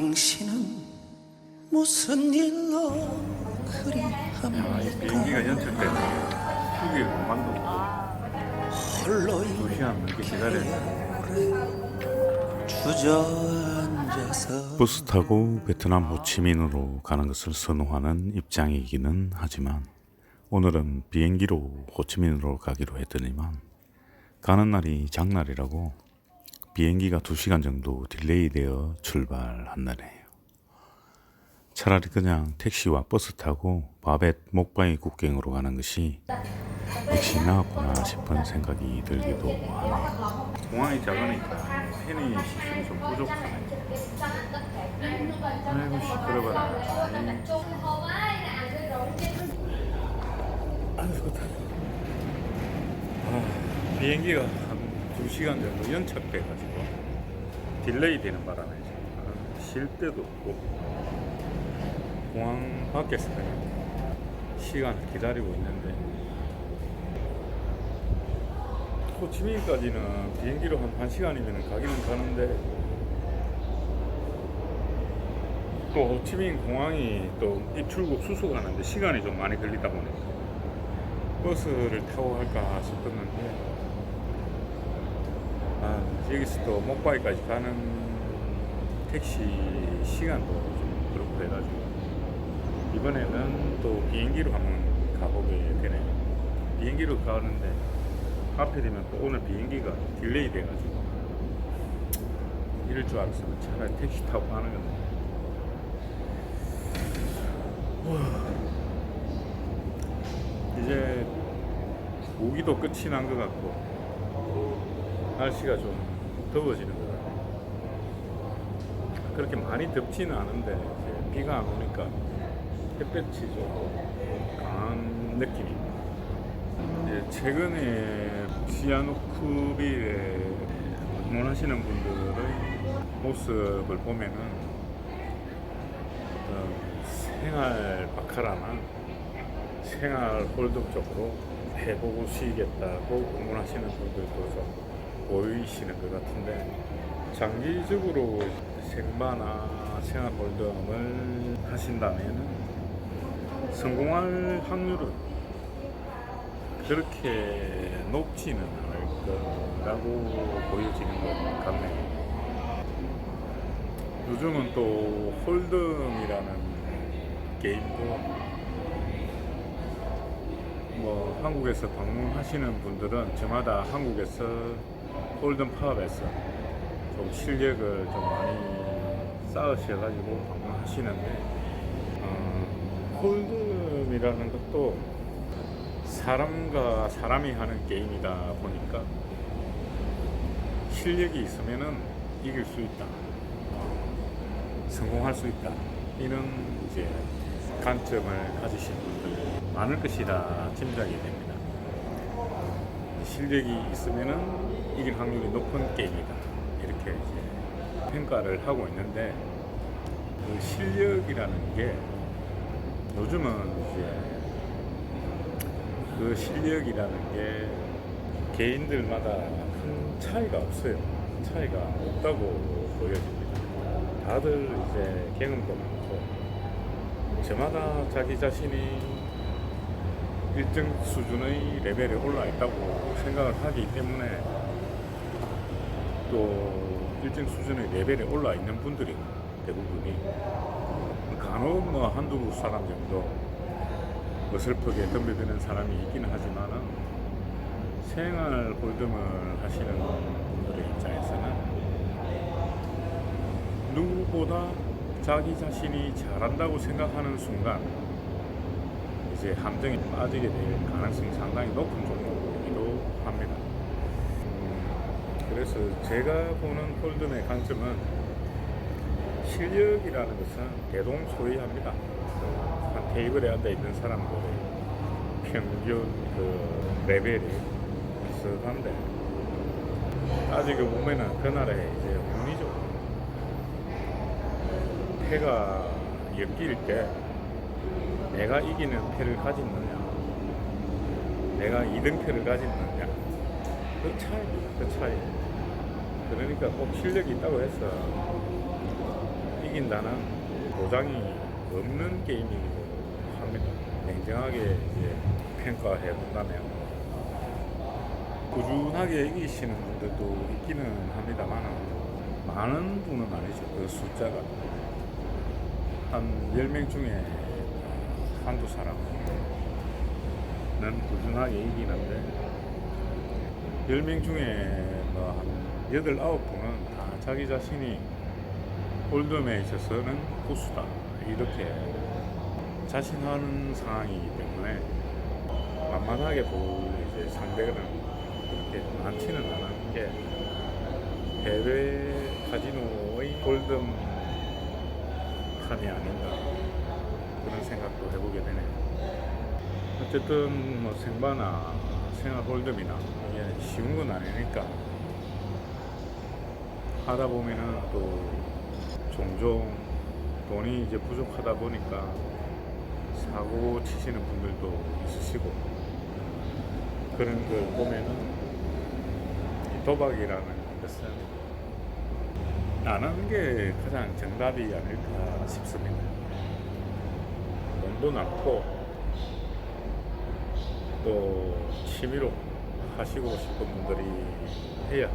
당신은 무슨 일로 그리 아, 이 비행기가 합니까 연착돼서 휴게 공간도 홀로 두 시간 넘게 기다려야 돼. 주저앉아서 버스 타고 베트남 호치민으로 가는 것을 선호하는 입장이기는 하지만 오늘은 비행기로 호치민으로 가기로 했더니만 가는 날이 장날이라고 비행기가 2시간 정도 딜레이 되어 출발한 날이에요. 차라리 그냥 택시와 버스 타고 바벳 목바이 국경으로 가는 것이 역시 나았구나 싶은 생각이 들기도 하네요. 공항이 작으니까 편의 시설이 좀 부족하네. 아이고 시끄러워라. 아이고 다. 아, 비행기가 한두 시간 정도 연착돼가지고 딜레이 되는 바람에 쉴 데도 없고 공항 밖에서 그냥 시간 기다리고 있는데 호치민까지는 비행기로 한 1시간이면 가기는 가는데 또 호치민 공항이 또 입출국 수속하는데 시간이 좀 많이 걸리다 보니까 버스를 타고 갈까 싶었는데 아, 여기서 또 목바이까지 가는 택시 시간도 좀 그렇고 해가지고 이번에는 또 비행기로 한번 가보게 되네요 비행기로 가는데 하필이면 또 오늘 비행기가 딜레이 돼가지고 이럴 줄 알았으면 차라리 택시 타고 가는 건데 후. 이제 우기도 끝이 난 것 같고 날씨가 좀 더워지는 것 같아요. 그렇게 많이 덥지는 않은데 이제 비가 안 오니까 햇볕이 좀 강한 느낌입니다 이제 최근에 시아누크빌에 방문하시는 분들의 모습을 보면은 어떤 생활 바카라나 생활 홀덕 쪽으로 해보고 쉬겠다고 방문하시는 분들도 좀 보이시는 것 같은데 장기적으로 생바나 생활 홀덤을 하신다면은 성공할 확률은 그렇게 높지는 않을 거라고 보여지는 것 같네요. 요즘은 또 홀덤이라는 게임도 뭐 한국에서 방문하시는 분들은 저마다 한국에서 홀덤 파업에서 좀 실력을 좀 많이 쌓으셔가지고 방문하시는데 어, 홀덤이라는 것도 사람과 사람이 하는 게임이다 보니까 실력이 있으면은 이길 수 있다. 어, 성공할 수 있다. 이런 이제 관점을 가지신 분들 많을 것이라 짐작이 됩니다. 실력이 있으면은 이길 확률이 높은 게임이다. 이렇게 이제 평가를 하고 있는데 그 실력이라는 게 요즘은 이제 그 실력이라는 게 개인들마다 큰 차이가 없어요. 차이가 없다고 보여집니다. 다들 이제 경험도 많고 저마다 자기 자신이 일정 수준의 레벨에 올라 있다고 생각을 하기 때문에 또 일정 수준의 레벨에 올라 있는 분들이 대부분이 간혹 뭐 한두 사람 정도 어설프게 덤벼드는 사람이 있기는 하지만은 생활 홀덤을 하시는 분들의 입장에서는 누구보다 자기 자신이 잘한다고 생각하는 순간 이제 함정에 빠지게 될 가능성이 상당히 높은 종목이기도 합니다. 음, 그래서 제가 보는 홀덤의 강점은 실력이라는 것은 대동소이합니다. 한 테이블에 앉아 있는 사람들의 평균 그 레벨이 비슷한데 아직은 보면은 그 나라에 이제 운이죠. 패가 엮일 때 내가 이기는 패를 가졌느냐, 내가 2등패를 가졌느냐, 그 차이입니다. 그 차이. 그러니까 꼭 실력이 있다고 해서 이긴다는 보장이 없는 게임이기도 합니다. 냉정하게 평가해 본다면 꾸준하게 이기시는 분들도 있기는 합니다만 많은 분은 아니죠. 그 숫자가 한 10명 중에 한두 사람은 꾸준하게 이기는데. 10명 중에 뭐 한 8, 9분은 다 자기 자신이 홀덤에 있어서는 고수다. 이렇게 자신하는 상황이기 때문에 만만하게 볼 이제 상대는 그렇게 많지는 않은 게 해외 카지노의 골든 판이 아닌가 그런 생각도 해보게 되네요. 어쨌든 뭐 생바나 생활 홀덤이나 이게 쉬운 건 아니니까 하다 보면은 또 종종 돈이 이제 부족하다 보니까 사고 치시는 분들도 있으시고 그런 걸 보면은 이 도박이라는 것은 안 하는 게 가장 정답이 아닐까 싶습니다. 돈도 많고 또 취미로 하시고 싶은 분들이 해야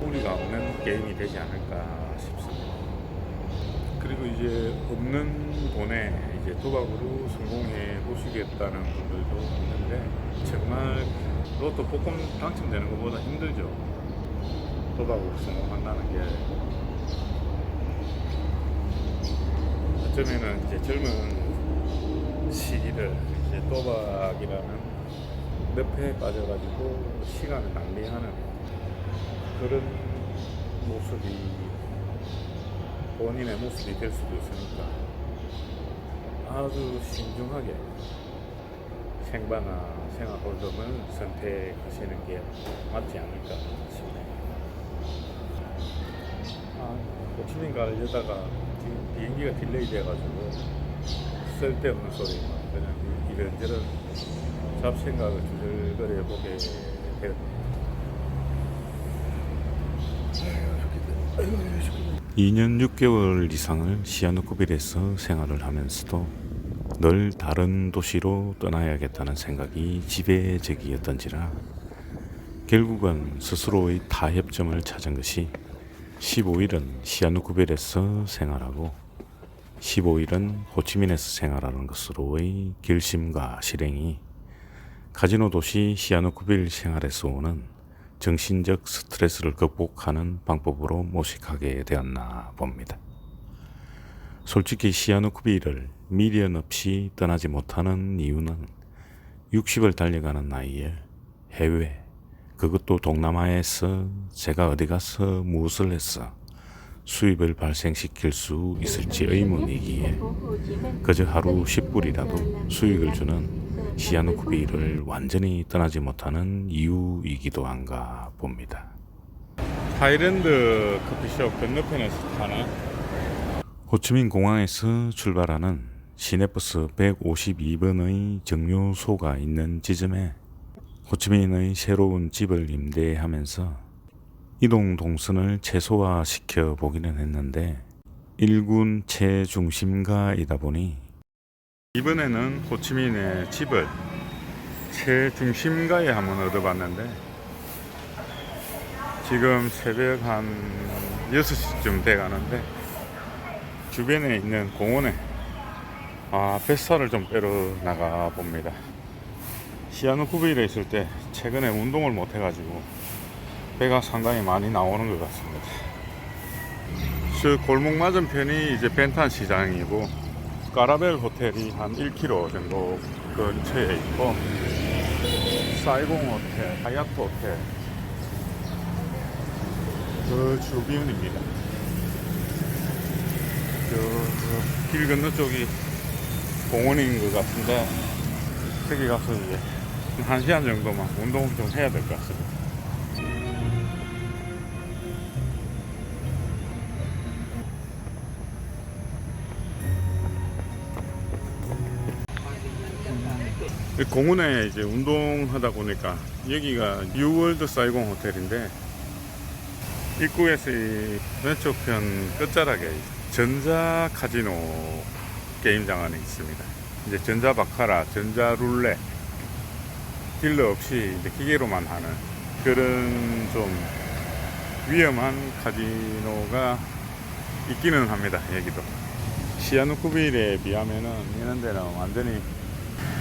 우리가 없는 게임이 되지 않을까 싶습니다. 그리고 이제 없는 돈에 이제 도박으로 성공해 보시겠다는 분들도 있는데 정말 로또 복권 당첨되는 것보다 힘들죠. 도박으로 성공한다는 게 어쩌면은 이제 젊은 시기를 이제 도박이라는 늪에 빠져가지고 시간을 낭비하는 그런 모습이 본인의 모습이 될 수도 있으니까 아주 신중하게 생바나 생활 홀덤을 선택하시는 게 맞지 않을까 싶네요. 아, 호치민 가려다가 지금 비행기가 딜레이 돼가지고 쓸데없는 소리 막 그냥 이런저런 잡생각을 주절거려 보게 되었네요. 2년 6개월 이상을 시아누쿠빌에서 생활을 하면서도 늘 다른 도시로 떠나야겠다는 생각이 지배적이었던지라 결국은 스스로의 타협점을 찾은 것이 15일은 시아누쿠빌에서 생활하고 15일은 호치민에서 생활하는 것으로의 결심과 실행이 카지노 도시 시아누쿠빌 생활에서 오는 정신적 스트레스를 극복하는 방법으로 모색하게 되었나 봅니다. 솔직히 시아누쿠비를 미련 없이 떠나지 못하는 이유는 60을 달려가는 나이에 해외, 그것도 동남아에서 제가 어디 가서 무엇을 해서 수입을 발생시킬 수 있을지 의문이기에 그저 하루 10불이라도 수익을 주는 시아누쿠비를 완전히 떠나지 못하는 이유이기도 한가 봅니다. 하이랜드 커피숍 건너편에서 타는 호치민 공항에서 출발하는 시내버스 152번의 정류소가 있는 지점에 호치민의 새로운 집을 임대하면서 이동 동선을 최소화시켜 보기는 했는데 1군 최중심가이다 보니 이번에는 호치민의 집을 최중심가에 한번 얻어봤는데 지금 새벽 한 6시쯤 돼 가는데 주변에 있는 공원에 아 뱃살을 좀 빼러 나가 봅니다 시아누쿠빌에 있을 때 최근에 운동을 못 해가지고 배가 상당히 많이 나오는 것 같습니다 저 골목 맞은편이 이제 벤탄 시장이고 까라벨 호텔이 한 1km 정도 근처에 있고 사이공 호텔, 하얏트 호텔 그 주변입니다. 저길 건너 쪽이 공원인 것 같은데 거기 가서 이제 한 시간 정도만 운동 좀 해야 될 것 같습니다. 이 공원에 이제 운동하다 보니까 여기가 뉴월드 사이공 호텔인데 입구에서 이 왼쪽 편 끝자락에 전자 카지노 게임장 안에 있습니다. 이제 전자 바카라, 전자 룰렛 딜러 없이 이제 기계로만 하는 그런 좀 위험한 카지노가 있기는 합니다. 여기도 시아누쿠빌에 비하면은 이런 데는 완전히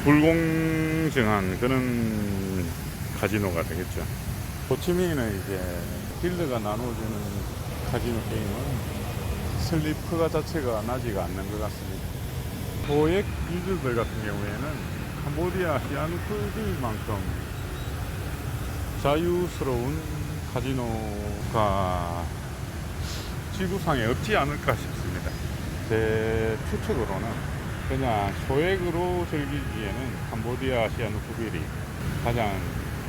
불공정한 그런 카지노가 되겠죠. 호치민은 이제 딜러가 나눠주는 카지노 게임은 슬리프가 자체가 나지가 않는 것 같습니다. 소액 유저들 같은 경우에는 캄보디아 시아누쿠빌만큼 자유스러운 카지노가 지구상에 없지 않을까 싶습니다. 제 추측으로는 그냥 소액으로 즐기기에는 캄보디아 시아누쿠빌이 가장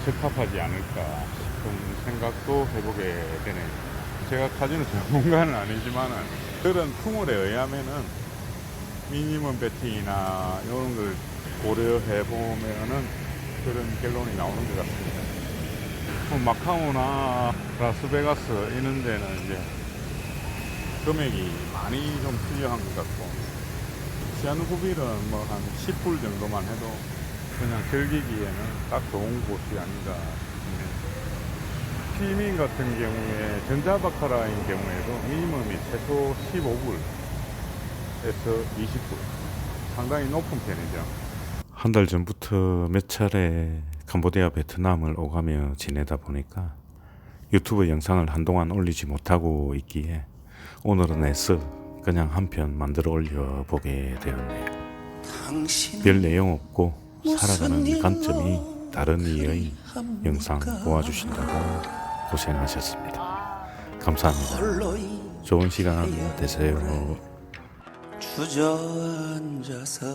적합하지 않을까 싶은 생각도 해보게 되네요. 제가 카지노 전문가는 아니지만은 그런 풍물에 의하면은 미니멈 베팅이나 이런 걸 고려해 보면은 그런 결론이 나오는 것 같습니다. 뭐 마카오나 라스베가스 이런 데는 이제 금액이 많이 좀 필요한 것 같고 시아누쿠빌은 뭐 한 10불 정도만 해도 그냥 즐기기에는 딱 좋은 곳이 아닌가 싶네요. 피민 같은 경우에 전자바카라인 경우에도 미니멈이 최소 15불에서 20불 상당히 높은 편이죠. 한 달 전부터 몇 차례 캄보디아 베트남을 오가며 지내다 보니까 유튜브 영상을 한동안 올리지 못하고 있기에 오늘은 애써 그냥 한 편 만들어 올려보게 되었네요. 별 내용 없고 살아가는 관점이 다른 이의 영상 보아주신다고 고생하셨습니다. 감사합니다. 좋은 시간 되세요. 주저앉아서